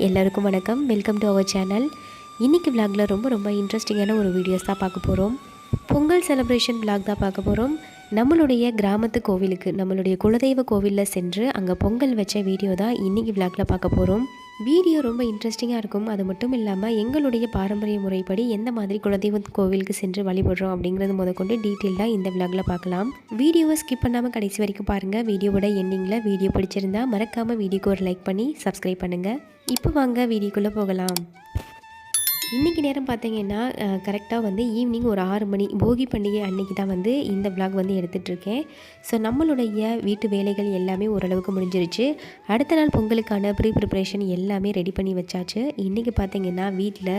எல்லாருக்கும் வணக்கம். Welcome to our channel இன்றைக்கி விலாகில் ரொம்ப ரொம்ப இன்ட்ரெஸ்டிங்கான ஒரு வீடியோஸ் தான் பார்க்க போகிறோம் பொங்கல் செலப்ரேஷன் விலாக் தான் பார்க்க போகிறோம் நம்மளுடைய கிராமத்து கோவிலுக்கு நம்மளுடைய குலதெய்வ கோவிலில் சென்று அங்கே பொங்கல் வச்ச வீடியோ தான் இன்றைக்கி விலாகில் பார்க்க போகிறோம் வீடியோ ரொம்ப இன்ட்ரெஸ்டிங்காக இருக்கும். அது மட்டும் இல்லாமல் எங்களுடைய பாரம்பரிய முறைப்படி எந்த மாதிரி குலதெய்வ கோவிலுக்கு சென்று வழிபடுறோம் அப்படிங்கிறது முதற்கொண்டு டீட்டெயிலாக இந்த விலாகில் பார்க்கலாம் வீடியோவை ஸ்கிப் பண்ணாமல் கடைசி வரைக்கும் பாருங்கள் வீடியோவோட எண்டிங்கில் வீடியோ பிடிச்சிருந்தா மறக்காமல் வீடியோக்கு ஒரு லைக் பண்ணி சப்ஸ்கிரைப் பண்ணுங்கள் இப்போ வாங்க வீடியோக்குள்ளே போகலாம். இன்றைக்கி நேரம் பார்த்தீங்கன்னா கரெக்டாக வந்து ஈவினிங் ஒரு ஆறு மணி போகி பண்டிகை அன்னைக்கு தான் வந்து இந்த விளாக் வந்து எடுத்துகிட்ருக்கேன் ஸோ நம்மளுடைய வீட்டு வேலைகள் எல்லாமே ஓரளவுக்கு முடிஞ்சிருச்சு. அடுத்த நாள் பொங்கலுக்கான ப்ரீ ப்ரிப்ரேஷன் எல்லாமே ரெடி பண்ணி வச்சாச்சு. இன்றைக்கி பார்த்தீங்கன்னா வீட்டில்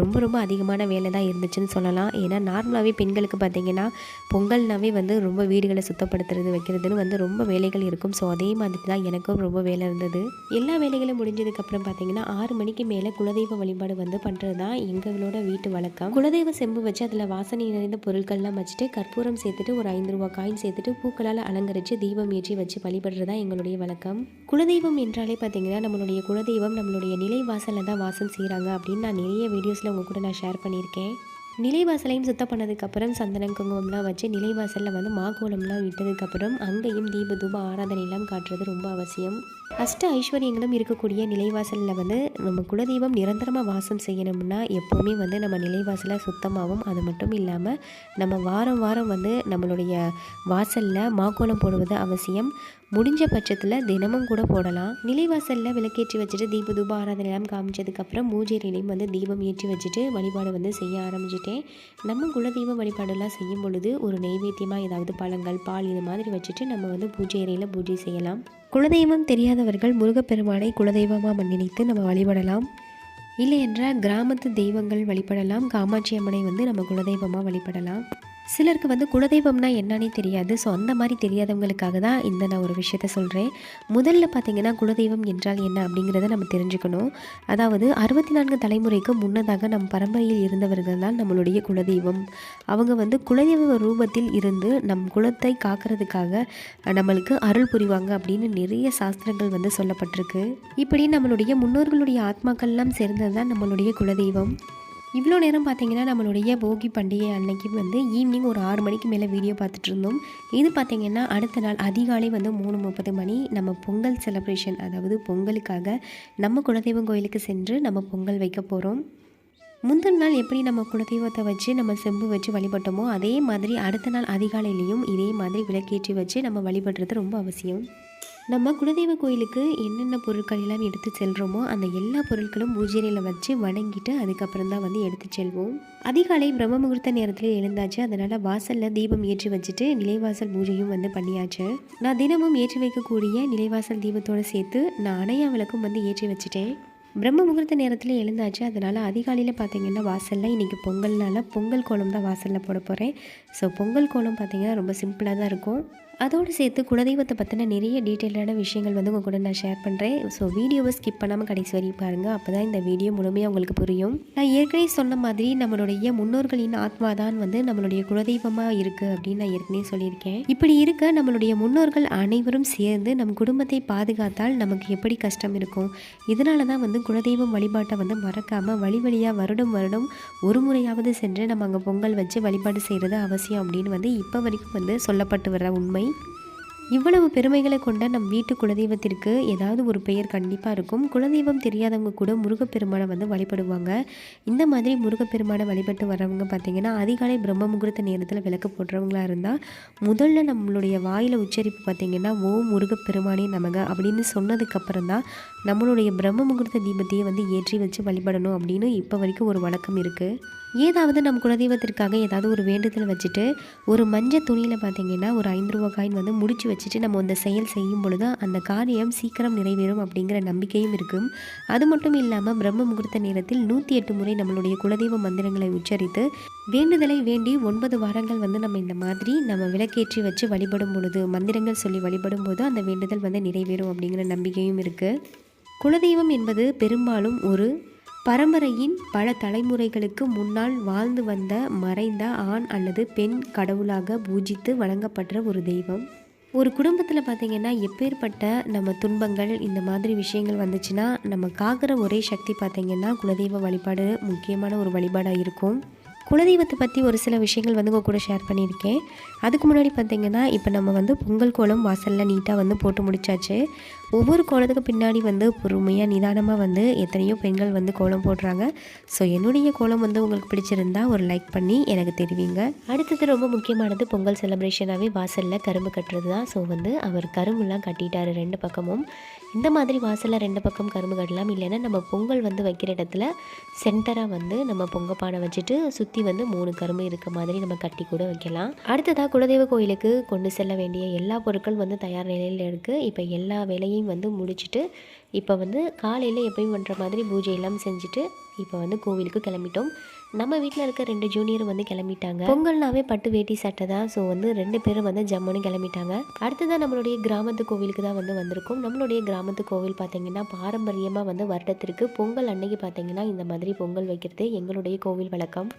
ரொம்ப ரொம்ப அதிகமான வேலை தான் இருந்துச்சுன்னு சொல்லலாம். ஏன்னா நார்மலாகவே பெண்களுக்கு பார்த்தீங்கன்னா பொங்கல்னாவே வந்து ரொம்ப வீடுகளை சுத்தப்படுத்துறது வைக்கிறதுன்னு வந்து ரொம்ப வேலைகள் இருக்கும். ஸோ அதே மாதிரி தான் எனக்கும் ரொம்ப வேலை இருந்தது. எல்லா வேலைகளும் முடிஞ்சதுக்கப்புறம் பார்த்தீங்கன்னா ஆறு மணிக்கு மேலே குலதெய்வ வழிபாடு வந்து பண்ணுறது தான் எங்களோட வீட்டு வழக்கம். குலதெய்வ செம்பு வச்சு அதில் வாசனை நிறைந்த பொருட்கள்லாம் வச்சுட்டு கற்பூரம் சேர்த்துட்டு ஒரு ஐந்து ரூபா காயின் சேர்த்துட்டு பூக்களால் அலங்கரித்து தீபம் ஏற்றி வச்சு வழிபடுறது தான் எங்களுடைய வழக்கம். குலதெய்வம் என்றாலே பார்த்தீங்கன்னா நம்மளுடைய குலதெய்வம் நம்மளுடைய நிலை வாசலில் தான் வாசம் செய்கிறாங்க அப்படின்னு நான் நிறைய வீடியோஸில் உங்கள் கூட நான் ஷேர் பண்ணியிருக்கேன். நிலைவாசலையும் சுத்தம் பண்ணதுக்கப்புறம் சந்தனம் குங்குமம்லாம் வச்சு நிலைவாசலில் வந்து மாகோலம்லாம் விட்டதுக்கப்புறம் அங்கேயும் தீப தூப ஆராதனையெல்லாம் காட்டுறது ரொம்ப அவசியம். அஷ்ட ஐஸ்வர்யங்களும் இருக்கக்கூடிய நிலைவாசலில் வந்து நம்ம குலதெய்வம் நிரந்தரமாக வாசம் செய்யணும்னா எப்போவுமே வந்து நம்ம நிலைவாசலை சுத்தமாகவும் அது மட்டும் இல்லாமல் நம்ம வாரம் வாரம் வந்து நம்மளுடைய வாசலில் மாக்கோலம் போடுவது அவசியம். முடிஞ்ச பட்சத்தில் தினமும் கூட போடலாம். நிலைவாசலில் விளக்கேற்றி வச்சுட்டு தீப தூப ஆராதனையெல்லாம் காமிச்சதுக்கப்புறம் பூஜையிலையும் வந்து தீபம் ஏற்றி வச்சுட்டு வழிபாடு வந்து செய்ய ஆரம்பிச்சிட்டேன். நம்ம குலதெய்வ வழிபாடெல்லாம் செய்யும் பொழுது ஒரு நெய்வேத்தியமாக ஏதாவது பழங்கள் பால் இது மாதிரி வச்சுட்டு நம்ம வந்து பூஜை அறையில் பூஜை செய்யலாம். குலதெய்வம் தெரியாதவர்கள் முருகப்பெருமானை குலதெய்வமாக நினைத்து நம்ம வழிபடலாம். இல்லை என்றால் கிராமத்து தெய்வங்கள் வழிபடலாம். காமாட்சி அம்மனை வந்து நம்ம குலதெய்வமாக வழிபடலாம். சிலருக்கு வந்து குலதெய்வம்னா என்னன்னே தெரியாது. ஸோ அந்த மாதிரி தெரியாதவங்களுக்காக தான் இந்த நான் ஒரு விஷயத்த சொல்கிறேன் முதல்ல பார்த்தீங்கன்னா குலதெய்வம் என்றால் என்ன அப்படிங்கிறத நம்ம தெரிஞ்சுக்கணும். அதாவது அறுபத்தி நான்கு தலைமுறைக்கு முன்னதாக நம் பரம்பரையில் இருந்தவர்கள் தான் நம்மளுடைய குலதெய்வம். அவங்க வந்து குலதெய்வ ரூபத்தில் இருந்து நம் குலத்தை காக்கிறதுக்காக நம்மளுக்கு அருள் புரிவாங்க அப்படின்னு நிறைய சாஸ்திரங்கள் வந்து சொல்லப்பட்டிருக்கு. இப்படி நம்மளுடைய முன்னோர்களுடைய ஆத்மாக்கள்லாம் சேர்ந்தது தான் நம்மளுடைய குலதெய்வம். இவ்வளோ நேரம் பார்த்தீங்கன்னா நம்மளுடைய போகி பண்டிகை அன்னைக்கு வந்து ஈவினிங் ஒரு ஆறு மணிக்கு மேலே வீடியோ பார்த்துட்டு இருந்தோம் இது பார்த்தீங்கன்னா அடுத்த நாள் அதிகாலை வந்து மூணு முப்பது மணி நம்ம பொங்கல் செலப்ரேஷன் அதாவது பொங்கலுக்காக நம்ம குலதெய்வம் கோயிலுக்கு சென்று நம்ம பொங்கல் வைக்க போகிறோம் முந்தின நாள் எப்படி நம்ம குலதெய்வத்தை வச்சு நம்ம செம்பு வச்சு வழிபட்டோமோ அதே மாதிரி அடுத்த நாள் அதிகாலையிலையும் இதே மாதிரி விளக்கேற்றி வச்சு நம்ம வழிபடுறது ரொம்ப அவசியம். நம்ம குலதெய்வ கோயிலுக்கு என்னென்ன பொருட்கள் எல்லாம் எடுத்து செல்கிறோமோ அந்த எல்லா பொருட்களும் பூஜையில் வச்சு வணங்கிட்டு அதுக்கப்புறம் தான் வந்து எடுத்து செல்வோம். அதிகாலை பிரம்ம முகூர்த்த நேரத்தில் எழுந்தாச்சு. அதனால் வாசலில் தீபம் ஏற்றி வச்சுட்டு நிலைவாசல் பூஜையும் வந்து பண்ணியாச்சு. நான் தினமும் ஏற்றி வைக்கக்கூடிய நிலைவாசல் தீபத்தோடு சேர்த்து நான் அணையா விளக்கும் வந்து ஏற்றி வச்சுட்டேன். பிரம்ம முகூர்த்த நேரத்தில் எழுந்தாச்சு. அதனால் அதிகாலையில் பார்த்தீங்கன்னா வாசலில் இன்றைக்கி பொங்கல்னால பொங்கல் கோலம் தான் வாசலில் போட போகிறேன் ஸோ பொங்கல் கோலம் பார்த்தீங்கன்னா ரொம்ப சிம்பிளாக தான் இருக்கும். அதோடு சேர்த்து குலதெய்வத்தை பற்றின நிறைய டீட்டெயிலான விஷயங்கள் வந்து உங்கள் கூட நான் ஷேர் பண்ணுறேன் ஸோ வீடியோவை ஸ்கிப் பண்ணாமல் கடைசி வரையும் பாருங்கள் அப்போ தான் இந்த வீடியோ முழுமையாக உங்களுக்கு புரியும். நான் ஏற்கனவே சொன்ன மாதிரி நம்மளுடைய முன்னோர்களின் ஆத்மா தான் வந்து நம்மளுடைய குலதெய்வமாக இருக்குது அப்படின்னு நான் ஏற்கனவே சொல்லியிருக்கேன். இப்படி இருக்க நம்மளுடைய முன்னோர்கள் அனைவரும் சேர்ந்து நம் குடும்பத்தை பாதுகாத்தால் நமக்கு எப்படி கஷ்டம் இருக்கும்? இதனால தான் வந்து குலதெய்வம் வழிபாட்டை வந்து மறக்காமல் வழி வழியாக வருடம் வருடம் ஒரு முறையாவது சென்று நம்ம அங்கே பொங்கல் வச்சு வழிபாடு செய்கிறது அவசியம் அப்படின்னு வந்து இப்போ வரைக்கும் வந்து சொல்லப்பட்டு வர உண்மை. இவ்வளவு பெருமைகளை கொண்ட நம் வீட்டு குலதெய்வத்திற்கு ஏதாவது ஒரு பெயர் கண்டிப்பாக இருக்கும். குலதெய்வம் தெரியாதவங்க கூட முருகப்பெருமானை வந்து வழிபடுவாங்க. இந்த மாதிரி முருகப்பெருமானை வழிபட்டு வரவங்க பார்த்திங்கன்னா அதிகாலை பிரம்ம முகூர்த்த நேரத்தில் விளக்கு போடுறவங்களா இருந்தால் முதல்ல நம்மளுடைய வாயில் உச்சரிப்பு பார்த்திங்கன்னா ஓ முருகப்பெருமானே நமக அப்படின்னு சொன்னதுக்கப்புறம் தான் நம்மளுடைய பிரம்ம முகூர்த்த தீபத்தையே வந்து ஏற்றி வச்சு வழிபடணும் அப்படின்னு இப்போ வரைக்கும் ஒரு வழக்கம் இருக்குது ஏதாவது நம் குலதெய்வத்திற்காக ஏதாவது ஒரு வேண்டுதல் வச்சுட்டு ஒரு மஞ்சள் துணியில் பார்த்தீங்கன்னா ஒரு ஐந்து ரூபா காயின் வந்து முடிச்சு வச்சுட்டு நம்ம அந்த செயல் செய்யும் பொழுது அந்த காரியம் சீக்கிரம் நிறைவேறும் அப்படிங்கிற நம்பிக்கையும் இருக்கும். அது மட்டும் இல்லாமல் பிரம்ம முகூர்த்த நேரத்தில் நூற்றி எட்டு முறை நம்மளுடைய குலதெய்வ மந்திரங்களை உச்சரித்து வேண்டுதலை வேண்டி ஒன்பது வாரங்கள் வந்து நம்ம இந்த மாதிரி நம்ம விளக்கேற்றி வச்சு வழிபடும் பொழுது மந்திரங்கள் சொல்லி வழிபடும் போது அந்த வேண்டுதல் வந்து நிறைவேறும் அப்படிங்கிற நம்பிக்கையும் இருக்குது குலதெய்வம் என்பது பெரும்பாலும் ஒரு பரம்பரையின் பல தலைமுறைகளுக்கு முன்னால் வாழ்ந்து வந்த மறைந்த ஆண் அல்லது பெண் கடவுளாக பூஜித்து வழங்கப்பட்ட ஒரு தெய்வம். ஒரு குடும்பத்தில் பார்த்திங்கன்னா எப்பேற்பட்ட நம்ம துன்பங்கள் இந்த மாதிரி விஷயங்கள் வந்துச்சுன்னா நம்ம காக்கிற ஒரே சக்தி பார்த்திங்கன்னா குலதெய்வ வழிபாடு முக்கியமான ஒரு வழிபாடாக இருக்கும். குலதெய்வத்தை பற்றி ஒரு சில விஷயங்கள் வந்து உங்கள் கூட ஷேர் பண்ணியிருக்கேன். அதுக்கு முன்னாடி பார்த்தீங்கன்னா இப்போ நம்ம வந்து பொங்கல் கோலம் வாசலில் நீட்டாக வந்து போட்டு முடிச்சாச்சு. ஒவ்வொரு கோலத்துக்கு பின்னாடி வந்து பொறுமையாக நிதானமாக வந்து எத்தனையோ பெண்கள் வந்து கோலம் போடுறாங்க. ஸோ என்னுடைய கோலம் வந்து உங்களுக்கு பிடிச்சிருந்தா ஒரு லைக் பண்ணி எனக்கு தெரிவிங்க. அடுத்தது ரொம்ப முக்கியமானது பொங்கல் செலிப்ரேஷனாகவே வாசலில் கரும்பு கட்டுறது தான் ஸோ வந்து அவர் கரும்புலாம் கட்டிட்டாரு ரெண்டு பக்கமும். இந்த மாதிரி வாசலில் ரெண்டு பக்கம் கரும்பு கட்டலாம். இல்லைன்னா நம்ம பொங்கல் வந்து வைக்கிற இடத்துல சென்டராக வந்து நம்ம பொங்கப்பானை வச்சுட்டு சுற்றி வந்து மூணு கரும்பு இருக்க மாதிரி நம்ம கட்டி கூட வைக்கலாம். அடுத்ததாக குலதெய்வ கோயிலுக்கு கொண்டு செல்ல வேண்டிய எல்லா பொருட்கள் வந்து தயார் நிலையில் இருக்குது இப்போ எல்லா வேலையும் வந்து முடிச்சுட்டு இப்போ வந்து காலையில் எப்பயும் பண்ணுற மாதிரி பூஜை எல்லாம் செஞ்சுட்டு இப்போ வந்து கோவிலுக்கு கிளம்பிட்டோம். நம்ம வீட்டில் இருக்க ரெண்டு ஜூனியர் வந்து கிளம்பிட்டாங்க. பொங்கல்னாவே பட்டு வேட்டி சட்டை தான். ஸோ வந்து ரெண்டு பேரும் வந்து ஜம்முன்னு கிளம்பிட்டாங்க. அடுத்ததான் நம்மளுடைய கிராமத்து கோவிலுக்கு தான் வந்து வந்திருக்கோம். நம்மளுடைய கிராமத்து கோவில் பார்த்தீங்கன்னா பாரம்பரியமாக வந்து வருடத்திற்கு பொங்கல் அன்னைக்கு பார்த்தீங்கன்னா இந்த மாதிரி பொங்கல் வைக்கிறது எங்களுடைய கோவில் வழக்கம்.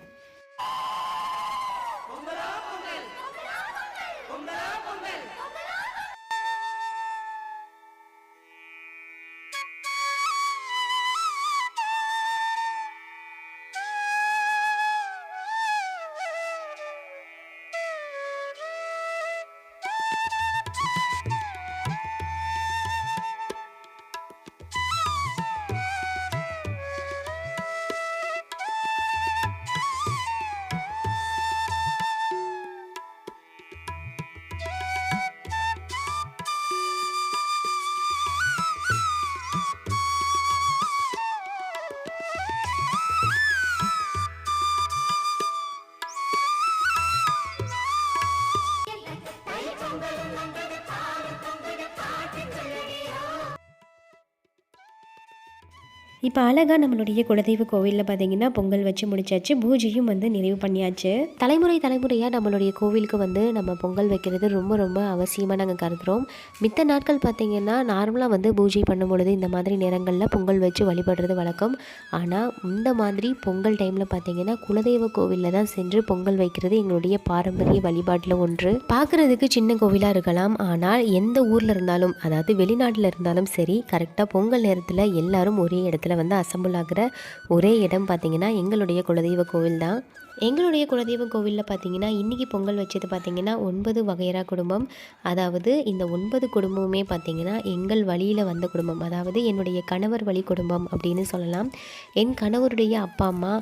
இப்போ அழகாக நம்மளுடைய குலதெய்வ கோவிலில் பார்த்தீங்கன்னா பொங்கல் வச்சு முடிச்சாச்சு பூஜையும் வந்து நிறைவு பண்ணியாச்சு. தலைமுறை தலைமுறையாக நம்மளுடைய கோவிலுக்கு வந்து நம்ம பொங்கல் வைக்கிறது ரொம்ப ரொம்ப அவசியமாக நாங்கள் கருதுகிறோம் மித்த நாட்கள் பார்த்திங்கன்னா நார்மலாக வந்து பூஜை பண்ணும் பொழுது இந்த மாதிரி நேரங்களில் பொங்கல் வச்சு வழிபடுறது வழக்கம். ஆனால் இந்த மாதிரி பொங்கல் டைமில் பார்த்தீங்கன்னா குலதெய்வ கோவிலில் தான் சென்று பொங்கல் வைக்கிறது எங்களுடைய பாரம்பரிய வழிபாட்டில் ஒன்று. பார்க்குறதுக்கு சின்ன கோவிலாக இருக்கலாம். ஆனால் எந்த ஊரில் இருந்தாலும் அதாவது வெளிநாட்டில் இருந்தாலும் சரி கரெக்டாக பொங்கல் நேரத்தில் எல்லாரும் ஒரே இடத்துல வந்து அசம்பிள் ஆகிற ஒரே இடம் பார்த்திங்கன்னா எங்களுடைய குலதெய்வ கோவில் தான். எங்களுடைய குலதெய்வ கோவிலில் பார்த்தீங்கன்னா இன்றைக்கி பொங்கல் வச்சது பார்த்திங்கன்னா ஒன்பது வகையரா குடும்பம். அதாவது இந்த ஒன்பது குடும்பமுமே பார்த்திங்கன்னா எங்கள் வழியில் வந்த குடும்பம். அதாவது என்னுடைய கணவர் வழி குடும்பம் அப்படின்னு சொல்லலாம். என் கணவருடைய அப்பா அம்மா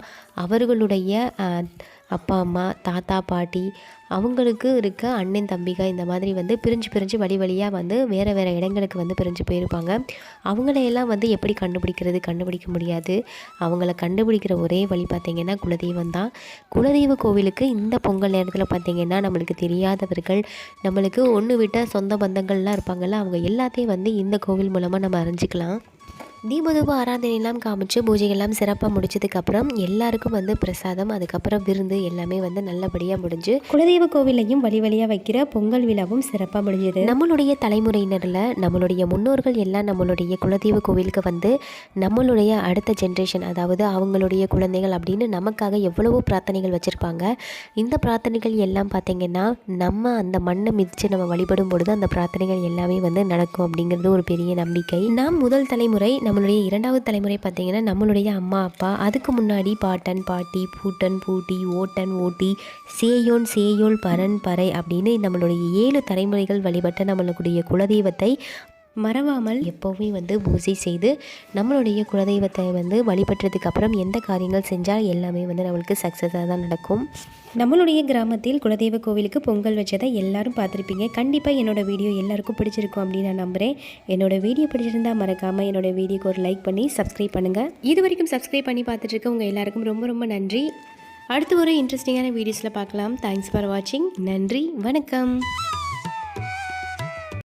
அவர்களுடைய அப்பா அம்மா தாத்தா பாட்டி அவங்களுக்கு இருக்க அண்ணன் தம்பிக இந்த மாதிரி வந்து பிரிஞ்சு பிரிஞ்சு வழி வழியாக வந்து வேறு வேறு இடங்களுக்கு வந்து பிரிஞ்சு போயிருப்பாங்க. அவங்களையெல்லாம் வந்து எப்படி கண்டுபிடிக்கிறது கண்டுபிடிக்க முடியாது. அவங்கள கண்டுபிடிக்கிற ஒரே வழி பார்த்திங்கன்னா குலதெய்வம் தான். குலதெய்வ கோவிலுக்கு இந்த பொங்கல் நேரத்தில் பார்த்திங்கன்னா நம்மளுக்கு தெரியாதவர்கள் நம்மளுக்கு ஒன்று விட்ட சொந்த பந்தங்கள்லாம் இருப்பாங்கள்ல அவங்க எல்லாத்தையும் வந்து இந்த கோவில் மூலமாக நம்ம அறிஞ்சிக்கலாம். தீபதூப ஆராதனையெல்லாம் காமிச்சு பூஜைகள்லாம் சிறப்பாக முடிச்சதுக்கப்புறம் எல்லாருக்கும் வந்து பிரசாதம் அதுக்கப்புறம் விருந்து எல்லாமே வந்து நல்லபடியாக முடிஞ்சு குலதெய்வ கோவிலையும் வழி வழியாக வைக்கிற பொங்கல் விழாவும் சிறப்பாக முடிஞ்சது. நம்மளுடைய தலைமுறையினரில் நம்மளுடைய முன்னோர்கள் எல்லாம் நம்மளுடைய குலதெய்வ கோவிலுக்கு வந்து நம்மளுடைய அடுத்த ஜென்ரேஷன் அதாவது அவங்களுடைய குழந்தைகள் அப்படின்னு நமக்காக எவ்வளவோ பிரார்த்தனைகள் வச்சுருப்பாங்க. இந்த பிரார்த்தனைகள் எல்லாம் பார்த்திங்கன்னா நம்ம அந்த மண்ணை மிதித்து நம்ம வழிபடும் பொழுது அந்த பிரார்த்தனைகள் எல்லாமே வந்து நடக்கும் அப்படிங்கிறது ஒரு பெரிய நம்பிக்கை. நாம் முதல் தலைமுறை நம்மளுடைய இரண்டாவது தலைமுறை பார்த்திங்கன்னா நம்மளுடைய அம்மா அப்பா அதுக்கு முன்னாடி பாட்டன் பாட்டி பூட்டன் பூட்டி ஓட்டன் ஓட்டி சேயோன் சேயோல் பரன் பறை அப்படின்னு நம்மளுடைய ஏழு தலைமுறைகள் வழிபட்ட நம்மளுடைய குலதெய்வத்தை மறவாமல் எப்போவுமே வந்து பூஜை செய்து நம்மளுடைய குலதெய்வத்தை வந்து வழிபட்டதுக்கு அப்புறம் எந்த காரியங்கள் செஞ்சால் எல்லாமே வந்து நம்மளுக்கு சக்ஸஸாக தான் நடக்கும். நம்மளுடைய கிராமத்தில் குலதெய்வ கோவிலுக்கு பொங்கல் வச்சதை எல்லாரும் பார்த்துருப்பீங்க. கண்டிப்பாக என்னோடய வீடியோ எல்லாருக்கும் பிடிச்சிருக்கும் அப்படின்னு நான் நம்புகிறேன் என்னோட வீடியோ பிடிச்சிருந்தா மறக்காமல் என்னோட வீடியோக்கு ஒரு லைக் பண்ணி சப்ஸ்கிரைப் பண்ணுங்கள் இது வரைக்கும் சப்ஸ்கிரைப் பண்ணி பார்த்துட்டு இருக்க உங்கள் எல்லாருக்கும் ரொம்ப ரொம்ப நன்றி. அடுத்து ஒரு இன்ட்ரெஸ்டிங்கான வீடியோஸில் பார்க்கலாம். தேங்க்ஸ் ஃபார் வாட்சிங் நன்றி. வணக்கம்.